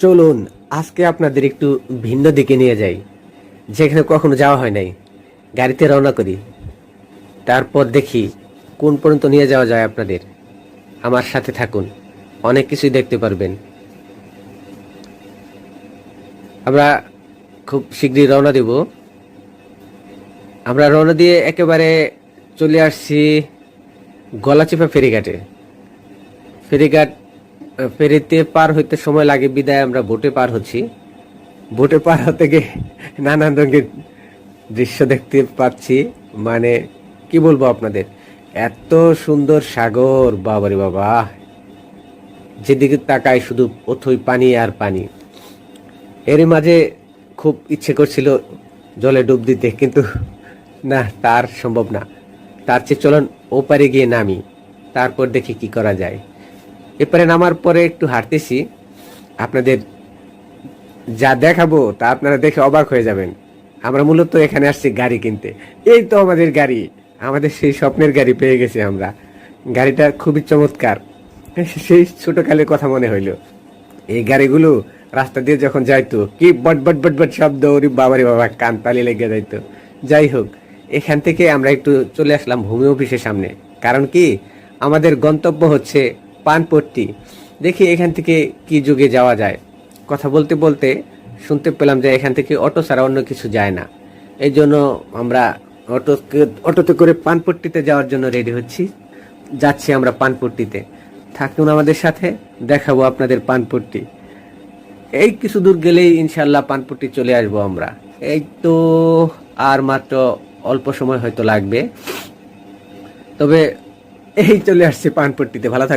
চলুন, আজকে আপনাদের একটু ভিন্ন দিকে নিয়ে যাই, যেখানে কখনো যাওয়া হয় নাই। গাড়িতে রওনা করি। তারপর দেখি কোন পর্যন্ত নিয়ে যাওয়া যায় আপনাদের। আমার সাথে থাকুন, অনেক কিছুই দেখতে পারবেন। আমরা খুব শীঘ্রই রওনা দেব। আমরা রওনা দিয়ে একেবারে চলে আসছি গলাচিপা ফেরিঘাটে। ফেরিঘাট ফেরিতে পার হইতে সময় লাগে, বিদায় আমরা বোটে পার হচ্ছি। বোটে পার হতে গিয়ে নানান রঙের দৃশ্য দেখতে পাচ্ছি। মানে কি বলব আপনাদের? এত সুন্দর সাগর, বাবারে বাবা। যেদিকে তাকায় শুধু অথই পানি আর পানি। এর মাঝে খুব ইচ্ছে করছিল জলে ডুব দিতে, কিন্তু না, তার সম্ভব না। তার চেয়ে চলন ওপারে গিয়ে নামি, তারপর দেখি কি করা যায়। এপারে নামার পরে একটু হাঁটতেছি। আপনাদের যা দেখাবো তা আপনারা দেখে অবাক হয়ে যাবেন। আমরা মূলত এখানে আসছি গাড়ি কিনতে। এই তো আমাদের গাড়ি। আমাদের সেই স্বপ্নের গাড়ি পেয়ে গেছি আমরা। গাড়িটা খুবই চমৎকার। সেই ছোটকালের কথা মনে হইল। এই গাড়িগুলো রাস্তা দিয়ে যখন যাইতো, কি বট বট বট বট শব্দ, ওরে বাবারে বাবা, কান তালি লেগে যাইতো। যাই হোক, এখান থেকে আমরা একটু চলে আসলাম ভূমি অফিসের সামনে। কারণ কি? আমাদের গন্তব্য হচ্ছে পানপট্টি। দেখি এখান থেকে কি যুগে যাওয়া যায়। কথা বলতে বলতে শুনতে পেলাম যে এখান থেকে অটো ছাড়া অন্য কিছু যায় না। এই জন্য আমরা অটো অটোতে করে পানপট্টিতে যাওয়ার জন্য রেডি হচ্ছি। যাচ্ছি আমরা পানপট্টিতে। থাকুন আমাদের সাথে, দেখাবো আপনাদের পানপট্টি। এই কিছু দূর গেলেই ইনশাল্লাহ পানপট্টি চলে আসব আমরা। এই তো আর মাত্র অল্প সময় হয়তো লাগবে। তবে এই চলে আসছে পানপট্টিতে। ভালো থাকবে